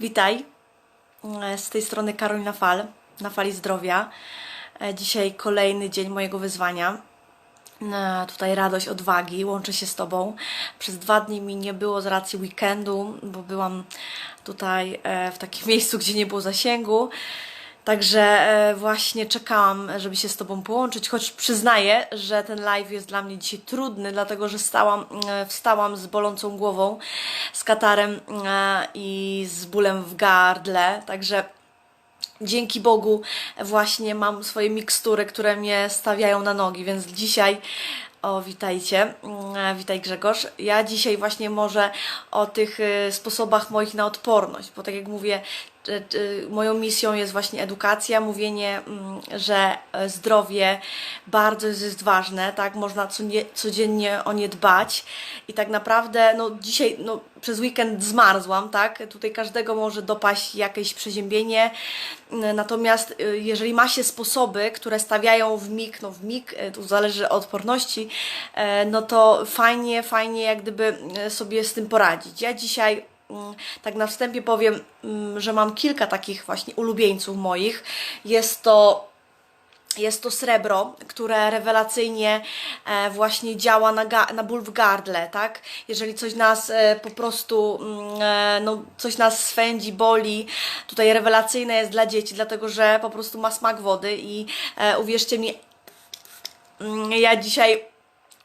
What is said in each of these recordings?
Witaj. E, Z tej strony Karolina Fal, na Fali Zdrowia. E, Dzisiaj kolejny dzień mojego wyzwania. E, Tutaj radość, odwagi, łączę się z Tobą. Przez dwa dni mi nie było z racji weekendu, bo byłam tutaj w takim miejscu, gdzie nie było zasięgu. Także e, właśnie czekałam, żeby się z Tobą połączyć, choć przyznaję, że ten live jest dla mnie dzisiaj trudny, dlatego że stałam, e, wstałam z bolącą głową, z katarem e, i z bólem w gardle, także dzięki Bogu właśnie mam swoje mikstury, które mnie stawiają na nogi, więc dzisiaj o, witajcie. Mm, Witaj Grzegorz. Ja dzisiaj właśnie może o tych sposobach moich na odporność, bo tak jak mówię, moją misją jest właśnie edukacja, mówienie, mm, że e, zdrowie bardzo jest, ważne, tak? Można codziennie o nie dbać i tak naprawdę, no dzisiaj, no przez weekend zmarzłam, tak? Tutaj każdego może dopaść jakieś przeziębienie, natomiast y, jeżeli ma się sposoby, które stawiają w mig, no w mig, y, tu zależy od odporności, e, no to fajnie, fajnie jak gdyby y, sobie z tym poradzić. Ja dzisiaj tak na wstępie powiem, mm, że mam kilka takich właśnie ulubieńców moich. Jest to jest to srebro, które rewelacyjnie e, właśnie działa na, na ból w gardle, tak? Jeżeli coś nas e, po prostu, mm, e, no, coś nas swędzi, boli, tutaj rewelacyjne jest dla dzieci, dlatego że po prostu ma smak wody i uwierzcie mi, mm, ja dzisiaj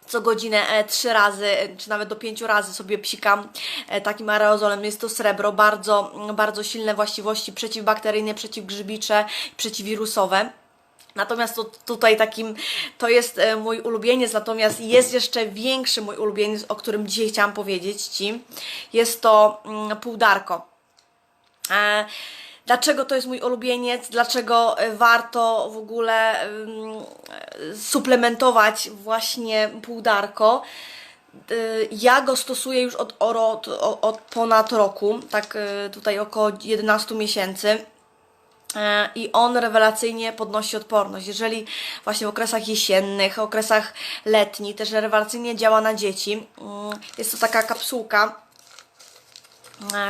co godzinę e, trzy razy, e, czy nawet do pięciu razy sobie psikam e, takim aerozolem. Jest to srebro, bardzo, mm, bardzo silne właściwości przeciwbakteryjne, przeciwgrzybicze, przeciwwirusowe. Natomiast to, tutaj takim, to jest mój ulubieniec, natomiast jest jeszcze większy mój ulubieniec, o którym dzisiaj chciałam powiedzieć Ci. Jest to mm, półdarko. E, Dlaczego to jest mój ulubieniec? Dlaczego e, warto w ogóle e, suplementować właśnie półdarko? Y, Ja go stosuję już od, od, od ponad roku, tak y, tutaj około 11 miesięcy. E, I on rewelacyjnie podnosi odporność. Jeżeli właśnie w okresach jesiennych, okresach letnich, też rewelacyjnie działa na dzieci. Mm, Jest to taka kapsułka, e,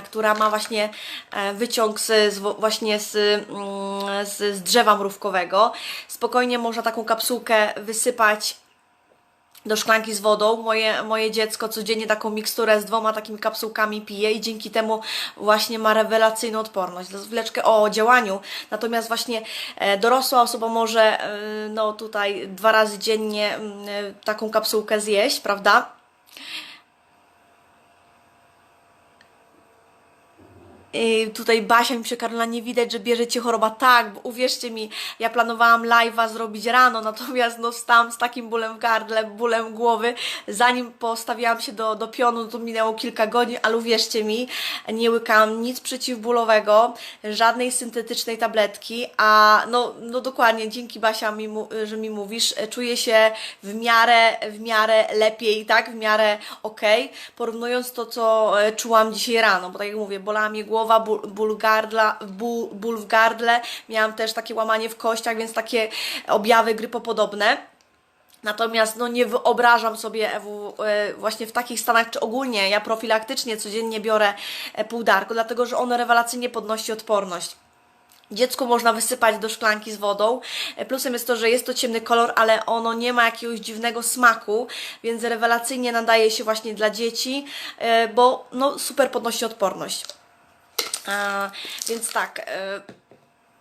która ma właśnie e, wyciąg z, z, właśnie z, mm, z, z drzewa mrówkowego. Spokojnie można taką kapsułkę wysypać do szklanki z wodą. Moje, moje dziecko codziennie taką miksturę z dwoma takimi kapsułkami pije i dzięki temu właśnie ma rewelacyjną odporność. Zwleczkę o działaniu. Natomiast właśnie e, dorosła osoba może e, no tutaj dwa razy dziennie mm, e, taką kapsułkę zjeść, prawda? I tutaj Basia mi przekarla, nie widać, że bierze Cię choroba. Tak, bo uwierzcie mi, ja planowałam live'a zrobić rano, natomiast no wstałam z takim bólem w gardle, bólem głowy. Zanim postawiłam się do, do pionu, to minęło kilka godzin, ale uwierzcie mi, nie łykałam nic przeciwbólowego, żadnej syntetycznej tabletki, a no, no dokładnie, dzięki Basia, mi, że mi mówisz, czuję się w miarę, w miarę lepiej, tak, w miarę okej, porównując to, co e, czułam dzisiaj rano, bo tak jak mówię, bolała mnie głowa, ból, ból, gardla, ból, ból w gardle, miałam też takie łamanie w kościach, więc takie objawy grypopodobne. Natomiast no, nie wyobrażam sobie w, e, właśnie w takich stanach, czy ogólnie ja profilaktycznie codziennie biorę e, półdarko, dlatego że ono rewelacyjnie podnosi odporność. Dziecku można wysypać do szklanki z wodą. E, Plusem jest to, że jest to ciemny kolor, ale ono nie ma jakiegoś dziwnego smaku, więc rewelacyjnie nadaje się właśnie dla dzieci, e, bo no, super podnosi odporność. E, więc tak.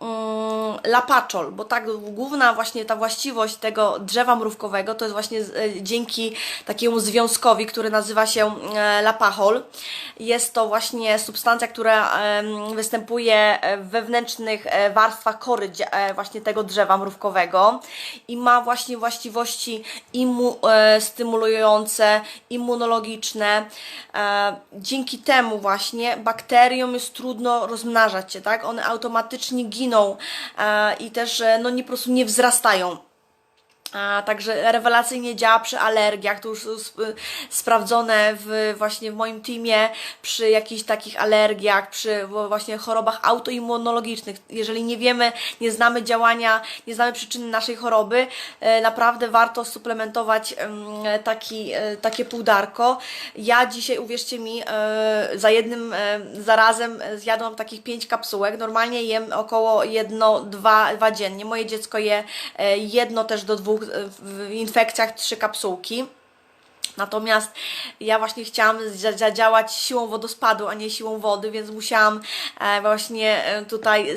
E, mm, lapaczol, bo tak główna właśnie ta właściwość tego drzewa mrówkowego to jest właśnie e, dzięki takiemu związkowi, który nazywa się e, lapachol. Jest to właśnie substancja, która występuje w wewnętrznych e, warstwach kory e, właśnie tego drzewa mrówkowego i ma właśnie właściwości imu, e, stymulujące, immunologiczne. E, dzięki temu właśnie bakteriom jest trudno rozmnażać się, tak? One automatycznie giną i też no nie po prostu nie wzrastają. A, także rewelacyjnie działa przy alergiach, to już y, sprawdzone w, właśnie w moim teamie, przy jakichś takich alergiach, przy właśnie chorobach autoimmunologicznych. Jeżeli nie wiemy, nie znamy działania, nie znamy przyczyny naszej choroby, e, naprawdę warto suplementować em, taki, e, takie półdarko. Ja dzisiaj, uwierzcie mi, e, za jednym e, zarazem e, zjadłam takich pięć kapsułek. Normalnie jem około jedno, dwa, dwa dziennie. Moje dziecko je e, jedno też do dwóch, e, w infekcjach trzy kapsułki. Natomiast ja właśnie chciałam za- zadziałać siłą wodospadu, a nie siłą wody, więc musiałam e, właśnie e, tutaj e,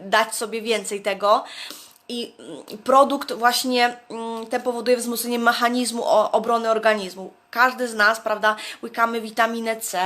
dać sobie więcej tego. I mm, produkt właśnie mm, ten powoduje wzmocnienie mechanizmu obrony organizmu. Każdy z nas, prawda, łykamy witaminę C.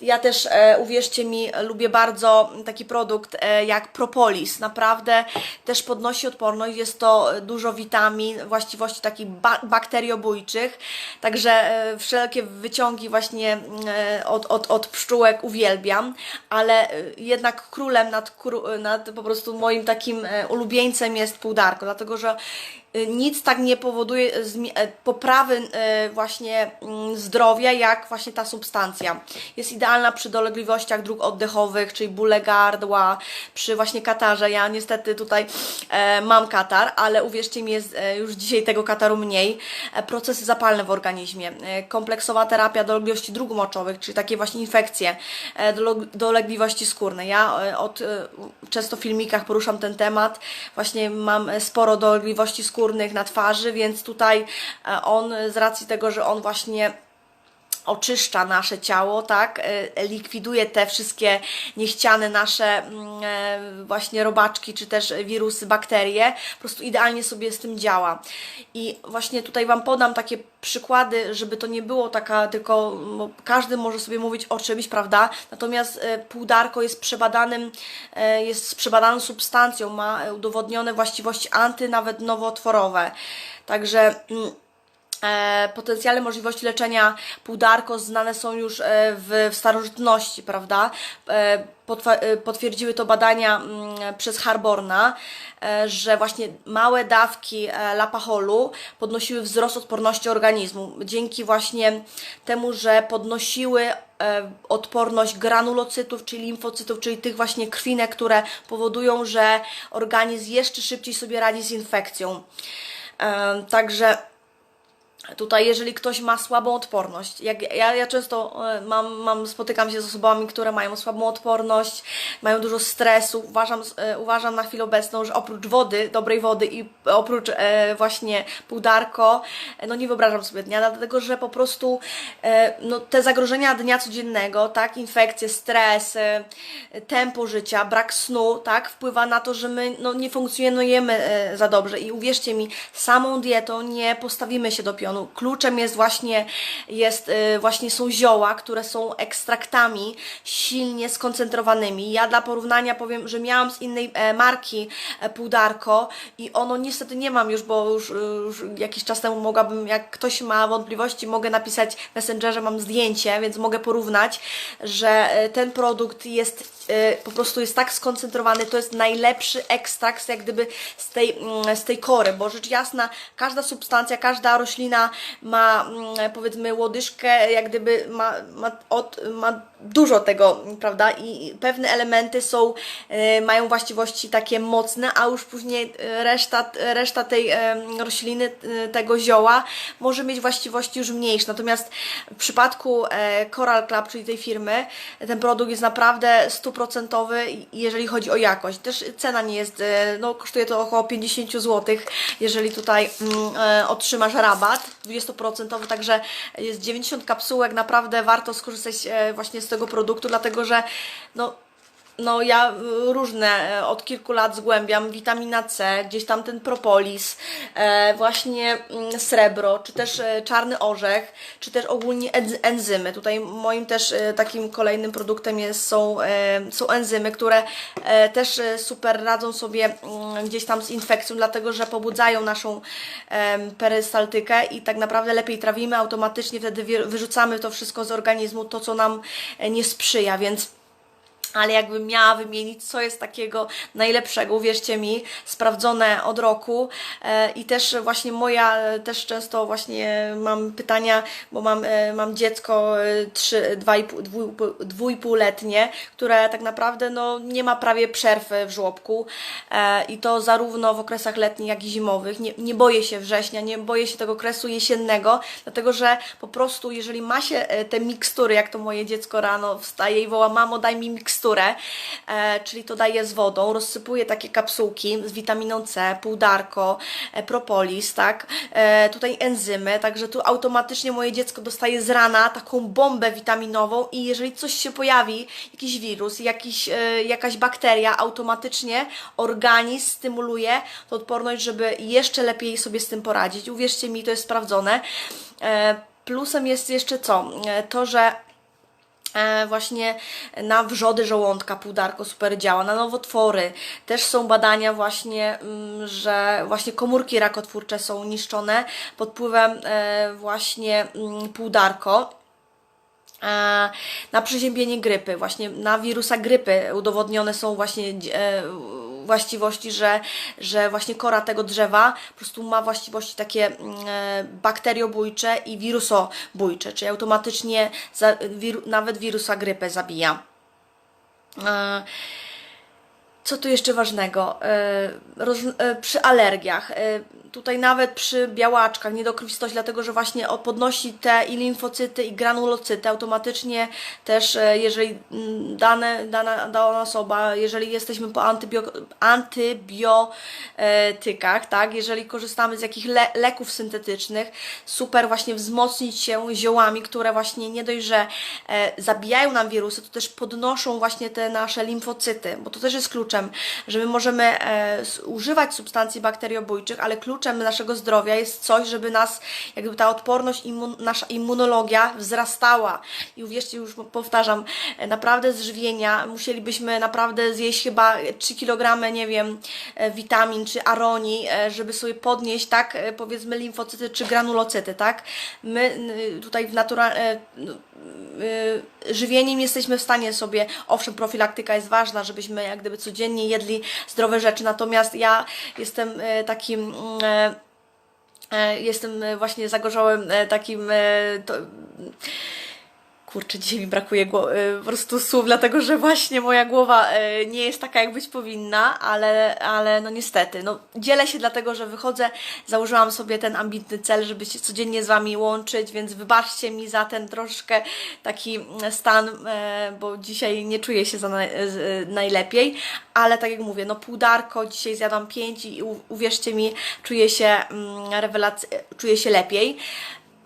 Ja też, e, uwierzcie mi, lubię bardzo taki produkt e, jak propolis. Naprawdę też podnosi odporność. Jest to dużo witamin, właściwości takich ba- bakteriobójczych. Także e, wszelkie wyciągi właśnie e, od, od, od pszczółek uwielbiam, ale e, jednak królem nad, nad po prostu moim takim e, ulubieńcem jest półdarko, dlatego że nic tak nie powoduje zmi- e, poprawy właśnie mm, zdrowia, jak właśnie ta substancja. Jest idealna przy dolegliwościach dróg oddechowych, czyli bóle gardła, przy właśnie katarze. Ja niestety tutaj e, mam katar, ale uwierzcie mi, jest e, już dzisiaj tego kataru mniej. E, procesy zapalne w organizmie, kompleksowa terapia dolegliwości dróg moczowych, czyli takie właśnie infekcje, dolegliwości skórne. Ja od często w filmikach poruszam ten temat. Właśnie mam sporo dolegliwości skórnych na twarzy, więc tutaj e, on z racji tego, że on właśnie oczyszcza nasze ciało, tak, e, likwiduje te wszystkie niechciane nasze mm, e, właśnie robaczki, czy też wirusy, bakterie, po prostu idealnie sobie z tym działa. I właśnie tutaj Wam podam takie przykłady, żeby to nie było taka tylko, każdy może sobie mówić o czymś, prawda, natomiast e, półdarko jest przebadanym, jest przebadaną substancją, ma udowodnione właściwości anty, nawet nowotworowe, także... Mm, potencjalne możliwości leczenia półdarko znane są już e, w, starożytności, prawda? E, e, potwierdziły to badania mm, przez Harborna, e, że właśnie małe dawki e, lapaholu podnosiły wzrost odporności organizmu. Dzięki właśnie temu, że podnosiły e, odporność granulocytów, czyli limfocytów, czyli tych właśnie krwinek, które powodują, że organizm jeszcze szybciej sobie radzi z infekcją. E, Także Tutaj, jeżeli ktoś ma słabą odporność, jak ja, ja często e, mam, mam, spotykam się z osobami, które mają słabą odporność, mają dużo stresu. Uważam, e, uważam na chwilę obecną, że oprócz wody, dobrej wody i oprócz e, właśnie półdarko, e, no nie wyobrażam sobie dnia, dlatego że po prostu e, no, te zagrożenia dnia codziennego, tak, infekcje, stres, e, tempo życia, brak snu, tak, wpływa na to, że my no, nie funkcjonujemy e, za dobrze i uwierzcie mi, samą dietą nie postawimy się do pionu. Kluczem jest właśnie, jest, e, właśnie są zioła, które są ekstraktami silnie skoncentrowanymi. Ja dla porównania powiem, że miałam z innej e, marki e, półdarko i ono niestety nie mam już, bo już, już jakiś czas temu mogłabym, jak ktoś ma wątpliwości, mogę napisać w Messengerze, mam zdjęcie, więc mogę porównać, że e, ten produkt jest po prostu jest tak skoncentrowany, to jest najlepszy ekstrakt jak gdyby z tej, mm, z tej kory, bo rzecz jasna, każda substancja, każda roślina ma mm, powiedzmy łodyżkę, jak gdyby ma, ma, od, ma dużo tego, prawda, i pewne elementy są, e, mają właściwości takie mocne, a już później reszta, reszta tej e, rośliny, e, tego zioła może mieć właściwości już mniejsze, natomiast w przypadku Coral Club, czyli tej firmy, ten produkt jest naprawdę stuprocentowy, jeżeli chodzi o jakość. Też cena nie jest, no kosztuje to około 50 zł, jeżeli tutaj mm, otrzymasz rabat 20%, także jest 90 kapsułek, naprawdę warto skorzystać e, właśnie z tego produktu, dlatego że no no ja y, różne e, od kilku lat zgłębiam, witamina C, gdzieś tam ten propolis, e, właśnie mm, srebro, czy też e, czarny orzech, czy też ogólnie enzy- enzymy. Tutaj moim też takim kolejnym produktem jest, są, są enzymy, które też super radzą sobie mm, gdzieś tam z infekcją, dlatego że pobudzają naszą perystaltykę i tak naprawdę lepiej trawimy, automatycznie wtedy wyrzucamy to wszystko z organizmu, to co nam nie sprzyja, więc ale jakbym miała wymienić, co jest takiego najlepszego, uwierzcie mi, sprawdzone od roku e, i też właśnie moja, e, też często właśnie mam pytania, bo mam, e, mam dziecko e, trzy, dwa i pół, dwu, dwójpółletnie, które tak naprawdę no, nie ma prawie przerw w żłobku i to zarówno w okresach letnich, jak i zimowych. Nie, nie boję się września, nie boję się tego okresu jesiennego, dlatego że po prostu jeżeli ma się te mikstury, jak to moje dziecko rano wstaje i woła, mamo daj mi miksturę, e, czyli to daje z wodą, rozsypuję takie kapsułki z witaminą C, półdarko, e, propolis, tak, e, tutaj enzymy, także tu automatycznie moje dziecko dostaje z rana taką bombę witaminową i jeżeli coś się pojawi, jakiś wirus, jakiś, jakaś bakteria, automatycznie organizm stymuluje tą odporność, żeby jeszcze lepiej sobie z tym poradzić. Uwierzcie mi, to jest sprawdzone. Plusem jest jeszcze co? To, że właśnie na wrzody żołądka półdarko super działa, na nowotwory. Też są badania właśnie, mm, że właśnie komórki rakotwórcze są niszczone pod wpływem e, właśnie mm, półdarko. E, Na przeziębienie grypy, właśnie na wirusa grypy udowodnione są właśnie e, właściwości, że, że właśnie kora tego drzewa po prostu ma właściwości takie mm, e, bakteriobójcze i wirusobójcze, czyli automatycznie za, wiru, nawet wirusa grypy zabija. Co tu jeszcze ważnego? E, e, przy alergiach, e, tutaj nawet przy białaczkach, niedokrwistość, dlatego że właśnie podnosi te i limfocyty, i granulocyty automatycznie też, jeżeli mm, dane, dana, dana osoba, jeżeli jesteśmy po antybio, antybiotykach, tak, jeżeli korzystamy z jakich le, leków syntetycznych, super właśnie wzmocnić się ziołami, które właśnie nie dość, że zabijają nam wirusy, to też podnoszą właśnie te nasze limfocyty, bo to też jest kluczem, że my możemy e, używać substancji bakteriobójczych, ale kluczem naszego zdrowia jest coś, żeby nas, jakby ta odporność, immun, nasza immunologia wzrastała. I uwierzcie, już powtarzam, e, naprawdę z żywienia musielibyśmy naprawdę zjeść chyba 3 kg, nie wiem, e, witamin czy aronii, e, żeby sobie podnieść, tak, powiedzmy limfocyty czy granulocyty, tak? My tutaj w naturalnym y, żywieniem jesteśmy w stanie sobie, owszem, profilaktyka jest ważna, żebyśmy jak gdyby codziennie jedli zdrowe rzeczy, natomiast ja jestem e, takim mm, e, e, jestem właśnie zagorzałym takim to, Kurczę, dzisiaj mi brakuje y, po prostu słów, dlatego że właśnie moja głowa y, nie jest taka, jak być powinna, ale, ale no niestety. No, dzielę się dlatego, że wychodzę, założyłam sobie ten ambitny cel, żeby się codziennie z Wami łączyć, więc wybaczcie mi za ten troszkę taki mm, stan, y, bo dzisiaj nie czuję się za naj, najlepiej, ale tak jak mówię, no półdarko, dzisiaj zjadłam pięć i uwierzcie mi, czuję się mm, rewelac- czuję się lepiej.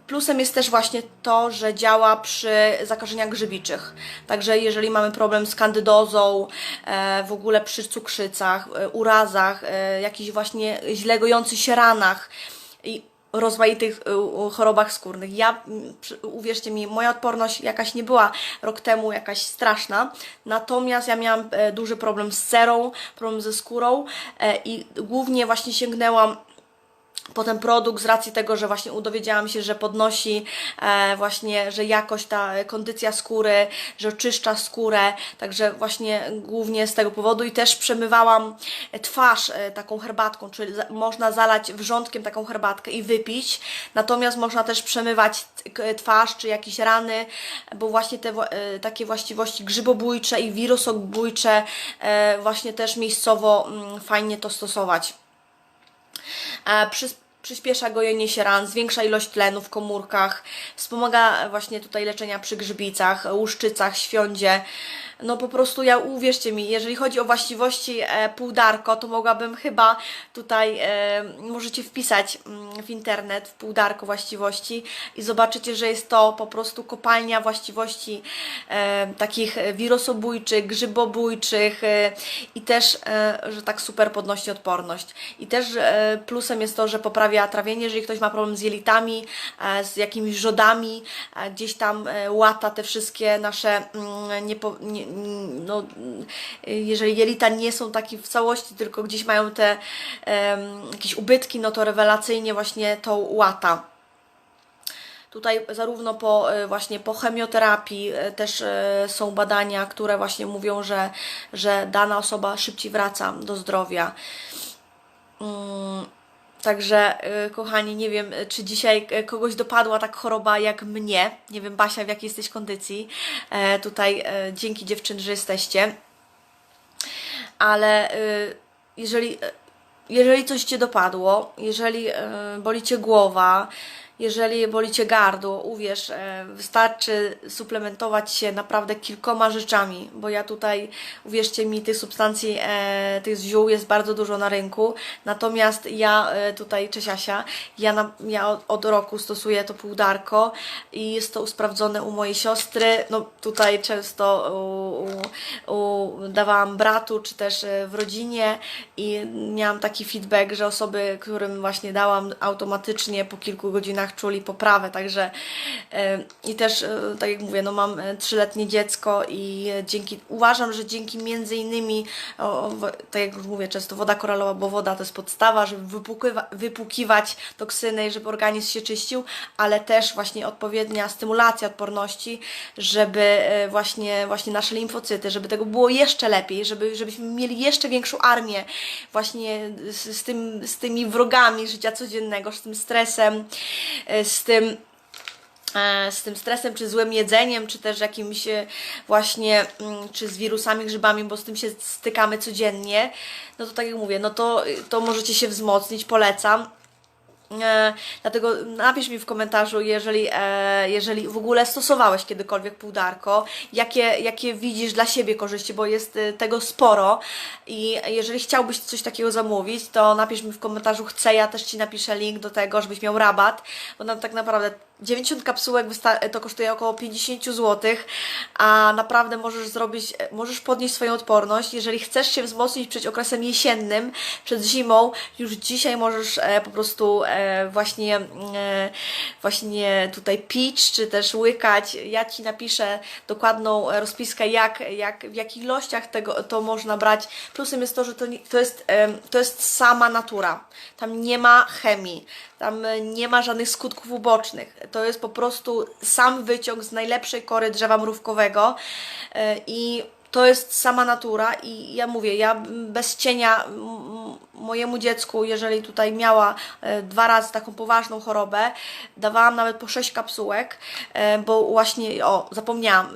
Plusem jest też właśnie to, że działa przy zakażeniach grzybiczych. Także jeżeli mamy problem z kandydozą, e, w ogóle przy cukrzycach, e, urazach, e, jakichś właśnie źle gojących się ranach i rozmaitych chorobach skórnych. Ja, uwierzcie mi, moja odporność jakaś nie była rok temu jakaś straszna, natomiast ja miałam duży problem z cerą, problem ze skórą i głównie właśnie sięgnęłam po ten produkt z racji tego, że właśnie dowiedziałam się, że podnosi e, właśnie, że jakość ta kondycja skóry, że oczyszcza skórę, także właśnie głównie z tego powodu i też przemywałam twarz e, taką herbatką, czyli za, można zalać wrzątkiem taką herbatkę i wypić, natomiast można też przemywać twarz czy jakieś rany, bo właśnie te e, takie właściwości grzybobójcze i wirusobójcze e, właśnie też miejscowo mm, fajnie to stosować przyspiesza gojenie się ran, zwiększa ilość tlenu w komórkach, wspomaga właśnie tutaj leczenia przy grzbicach, łuszczycach, świądzie. No po prostu ja uwierzcie mi, jeżeli chodzi o właściwości e, półdarko, to mogłabym chyba tutaj, e, możecie wpisać mm, w internet w półdarko właściwości i zobaczycie, że jest to po prostu kopalnia właściwości e, takich wirusobójczych, grzybobójczych e, i też, e, że tak super podnosi odporność. I też e, plusem jest to, że poprawia trawienie, jeżeli ktoś ma problem z jelitami, e, z jakimiś rzodami, e, gdzieś tam e, łata te wszystkie nasze mm, niepo, nie, no, mm, jeżeli jelita nie są takie w całości, tylko gdzieś mają te em, jakieś ubytki, no to rewelacyjnie właśnie to łata. Tutaj zarówno po e, właśnie po chemioterapii e, też są badania, które właśnie mówią, że, że dana osoba szybciej wraca do zdrowia. Mm, Także, y, kochani, nie wiem, y, czy dzisiaj y, kogoś dopadła tak choroba jak mnie. Nie wiem, Basia, w jakiej jesteś kondycji. E, tutaj e, dzięki dziewczyn, że jesteście. Ale y, jeżeli, jeżeli coś Cię dopadło, jeżeli y, boli Cię głowa, jeżeli boli Cię gardło, uwierz, e, wystarczy suplementować się naprawdę kilkoma rzeczami, bo ja tutaj, uwierzcie mi, tych substancji, e, tych ziół jest bardzo dużo na rynku, natomiast ja e, tutaj, cześć Asia, ja, ja od, roku stosuję to półdarko i jest to usprawdzone u mojej siostry, no tutaj często u, u, u, dawałam bratu, czy też w rodzinie i miałam taki feedback, że osoby, którym właśnie dałam automatycznie po kilku godzinach czuli poprawę, także e, i też, e, tak jak mówię, no mam e, trzyletnie dziecko i dzięki, uważam, że dzięki między innymi, tak jak już mówię często, woda koralowa, bo woda to jest podstawa, żeby wypłukywa, wypłukiwać toksyny żeby organizm się czyścił, ale też właśnie odpowiednia stymulacja odporności, żeby właśnie, właśnie nasze limfocyty, żeby tego było jeszcze lepiej, żeby, żebyśmy mieli jeszcze większą armię właśnie z, z, tym, z tymi wrogami życia codziennego, z tym stresem, z tym e, z tym stresem, czy złym jedzeniem, czy też jakimś e, właśnie, mm, czy z wirusami, grzybami, bo z tym się stykamy codziennie, no to tak jak mówię, no to, to możecie się wzmocnić, polecam. E, dlatego napisz mi w komentarzu, jeżeli, e, jeżeli w ogóle stosowałeś kiedykolwiek półdarko, jakie, jakie widzisz dla siebie korzyści, bo jest e, tego sporo. I jeżeli chciałbyś coś takiego zamówić, to napisz mi w komentarzu chcę, ja też Ci napiszę link do tego, żebyś miał rabat, bo nam tak naprawdę 90 kapsułek wysta- to kosztuje około 50 zł, a naprawdę możesz zrobić, możesz podnieść swoją odporność. Jeżeli chcesz się wzmocnić przed okresem jesiennym, przed zimą, już dzisiaj możesz e, po prostu e, właśnie, e, właśnie tutaj pić, czy też łykać. Ja Ci napiszę dokładną e, rozpiskę, jak, jak, w jakich ilościach tego to można brać. Plusem jest to, że to, to, jest, to jest sama natura. Tam nie ma chemii. Tam e, nie ma żadnych skutków ubocznych. To jest po prostu sam wyciąg z najlepszej kory drzewa mrówkowego e, i to jest sama natura i ja mówię, ja bez cienia mojemu dziecku, jeżeli tutaj miała e, dwa razy taką poważną chorobę, dawałam nawet po sześć kapsułek, bo właśnie, o, zapomniałam,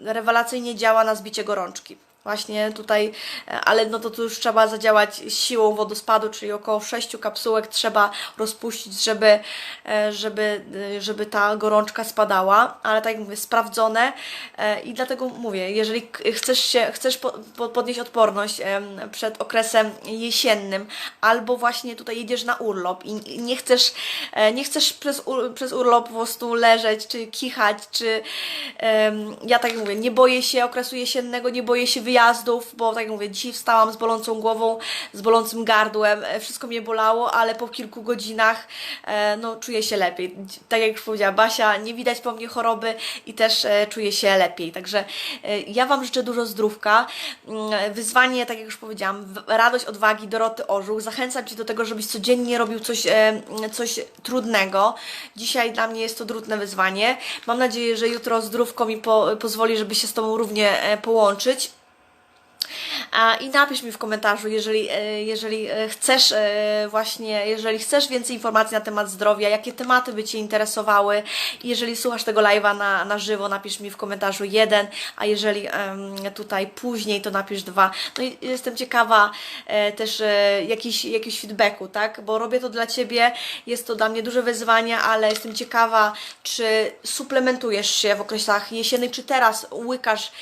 rewelacyjnie działa na zbicie gorączki. Właśnie tutaj, e, ale no to tu już trzeba zadziałać siłą wodospadu, czyli około 6 kapsułek trzeba rozpuścić, żeby, e, żeby, e, żeby ta gorączka spadała, ale tak jak mówię, sprawdzone i dlatego mówię, jeżeli chcesz się, chcesz po, po, podnieść odporność przed okresem jesiennym, albo właśnie tutaj jedziesz na urlop i nie chcesz, nie chcesz przez, przez urlop po prostu leżeć, czy kichać, czy ja tak jak mówię, nie boję się okresu jesiennego, nie boję się wyjazdów, bo tak jak mówię, dzisiaj wstałam z bolącą głową, z bolącym gardłem, e, wszystko mnie bolało, ale po kilku godzinach e, no, czuję się lepiej. Tak jak już powiedziała Basia, nie widać po mnie choroby i też e, czuję się lepiej. Także ja Wam życzę dużo zdrówka. Mm, Wyzwanie, tak jak już powiedziałam, radość odwagi Doroty Orzuch. Zachęcam Cię do tego, żebyś codziennie robił coś, e, coś trudnego. Dzisiaj dla mnie jest to trudne wyzwanie. Mam nadzieję, że jutro zdrówko mi po, pozwoli, żeby się z Tobą równie połączyć. I napisz mi w komentarzu, jeżeli, e, jeżeli e, chcesz e, właśnie, jeżeli chcesz więcej informacji na temat zdrowia, jakie tematy by Cię interesowały. Jeżeli słuchasz tego live'a na, na żywo, napisz mi w komentarzu jeden, a jeżeli tutaj później, to napisz dwa. No i jestem ciekawa też jakiś, jakiś feedbacku, tak? Bo robię to dla Ciebie, jest to dla mnie duże wyzwanie, ale jestem ciekawa, czy suplementujesz się w okresach jesiennych, czy teraz łykasz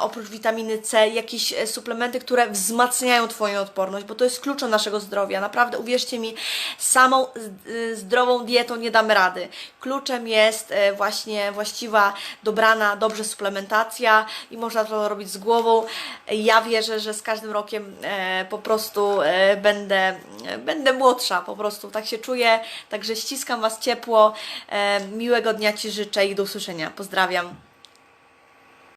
oprócz witaminy C jakieś e, suplementy, które wzmacniają Twoją odporność, bo to jest kluczem naszego zdrowia. Naprawdę, uwierzcie mi, samą y, zdrową dietą nie damy rady. Kluczem jest e, właśnie właściwa, dobrana, dobrze suplementacja i można to robić z głową. Ja wierzę, że z każdym rokiem e, po prostu e, będę, e, będę młodsza, po prostu tak się czuję. Także ściskam Was ciepło. Miłego dnia Ci życzę i do usłyszenia. Pozdrawiam.